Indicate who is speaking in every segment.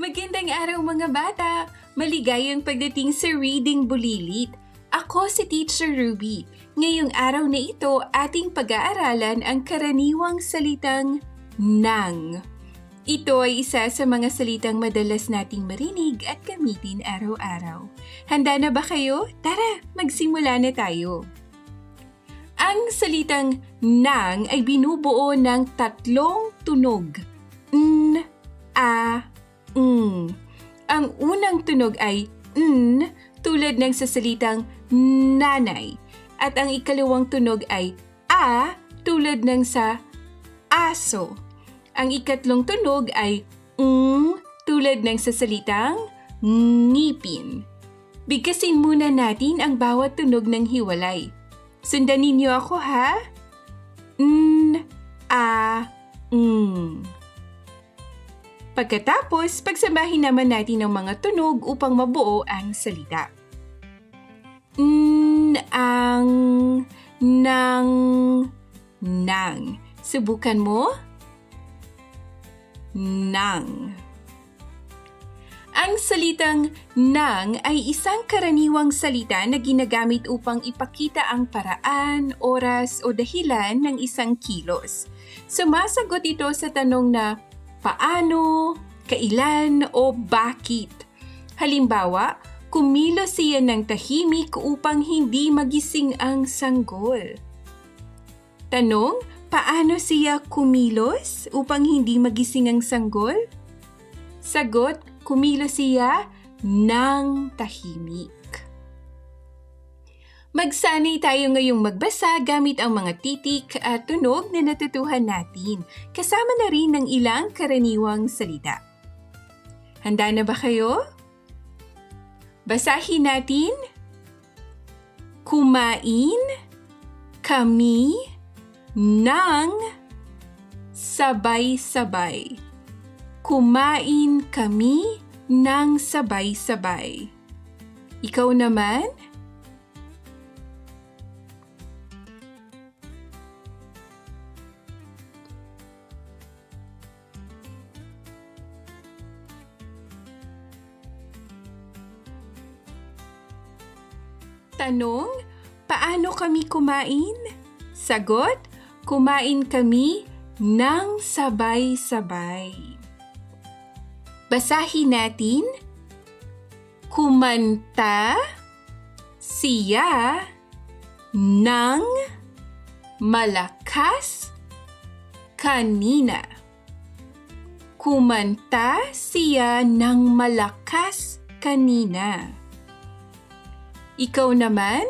Speaker 1: Magandang araw mga bata! Maligayang pagdating sa Reading Bulilit. Ako si Teacher Ruby. Ngayong araw na ito, ating pag-aaralan ang karaniwang salitang nang. Ito ay isa sa mga salitang madalas nating marinig at gamitin araw-araw. Handa na ba kayo? Tara, magsimula na tayo. Ang salitang nang ay binubuo ng tatlong tunog. N, a, ng. Ang unang tunog ay n tulad ng sa salitang nanay. At ang ikalawang tunog ay a tulad ng sa aso. Ang ikatlong tunog ay ng tulad ng sa salitang ngipin. Bigkasin muna natin ang bawat tunog ng hiwalay. Sundan ninyo ako ha? N, Pagkatapos, pagsamahin naman natin ang mga tunog upang mabuo ang salita. N, ang, nang, nang. Subukan mo? Nang. Ang salitang nang ay isang karaniwang salita na ginagamit upang ipakita ang paraan, oras o dahilan ng isang kilos. Sumasagot ito sa tanong na paano, kailan o bakit. Halimbawa, kumilos siya ng tahimik upang hindi magising ang sanggol. Tanong, paano siya kumilos upang hindi magising ang sanggol? Sagot, kumilos siya ng tahimik. Magsanay tayo ngayong magbasa gamit ang mga titik at tunog na natutuhan natin, kasama na rin ng ilang karaniwang salita. Handa na ba kayo? Basahin natin. Kumain kami ng sabay-sabay. Kumain kami ng sabay-sabay. Ikaw naman? Tanong, paano kami kumain? Sagot, kumain kami ng sabay-sabay. Basahin natin. Kumanta siya ng malakas kanina. Kumanta siya ng malakas kanina. Ikaw naman?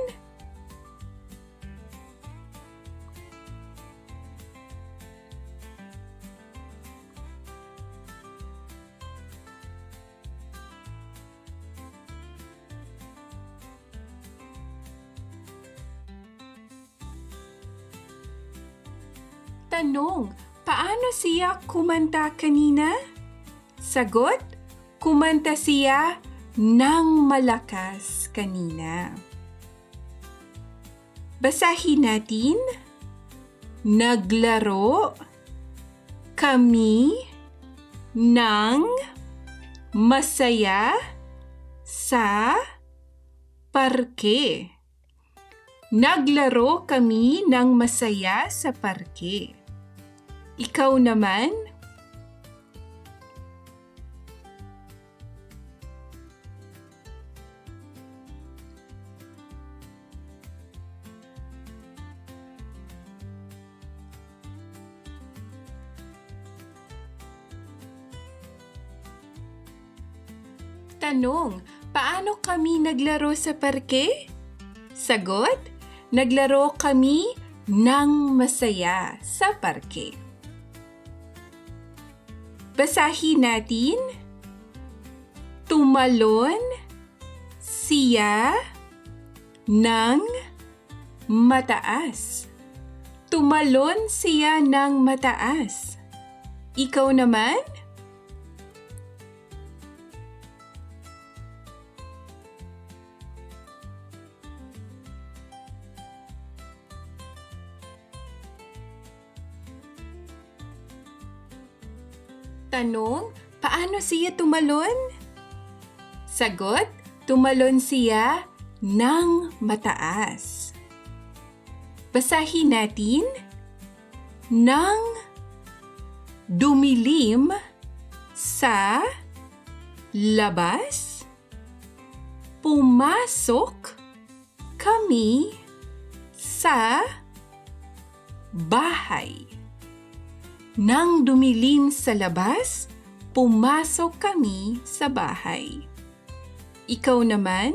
Speaker 1: Tanong, paano siya kumanta kanina? Sagot, kumanta siya ng malakas kanina. Basahin natin. Naglaro kami ng masaya sa parke. Naglaro kami ng masaya sa parke. Ikaw naman? Tanong, paano kami naglaro sa parke? Sagot, naglaro kami ng masaya sa parke. Basahin natin. Tumalon siya ng mataas. Tumalon siya ng mataas. Ikaw naman? Tanong, Paano siya tumalon? Sagot, tumalon siya ng mataas. Basahin natin. Nang dumilim sa labas, pumasok kami sa bahay. Nang dumilim sa labas, pumasok kami sa bahay. Ikaw naman?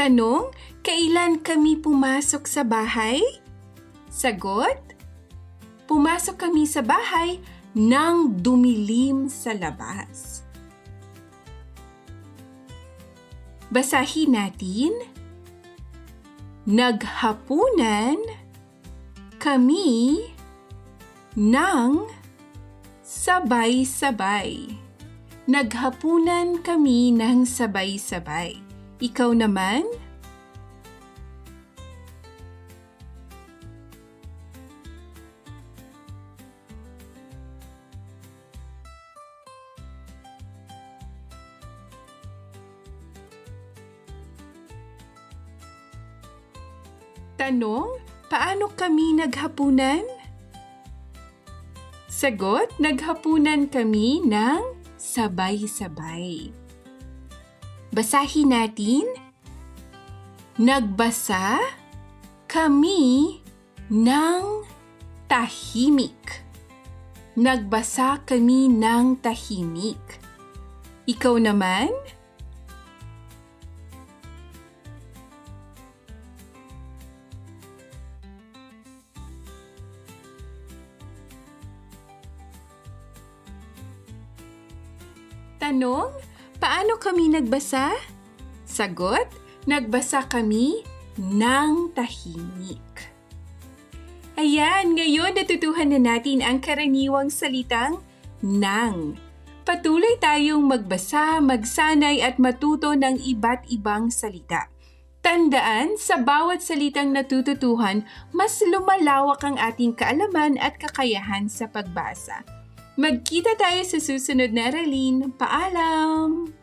Speaker 1: Tanong, kailan kami pumasok sa bahay? Sagot, pumasok kami sa bahay nang dumilim sa labas. Basahin natin. Naghapunan kami ng sabay-sabay. Naghapunan kami ng sabay-sabay. Ikaw naman? Tanong, paano kami naghapunan? Sagot, naghapunan kami ng sabay-sabay. Basahin natin. Nagbasa kami ng tahimik. Nagbasa kami ng tahimik. Ikaw naman? Tanong, paano kami nagbasa? Sagot, nagbasa kami ng tahimik. Ayan, ngayon natutuhan na natin ang karaniwang salitang nang. Patuloy tayong magbasa, magsanay at matuto ng iba't ibang salita. Tandaan, sa bawat salitang natututuhan, mas lumalawak ang ating kaalaman at kakayahan sa pagbasa. Magkita tayo sa susunod na aralin. Paalam!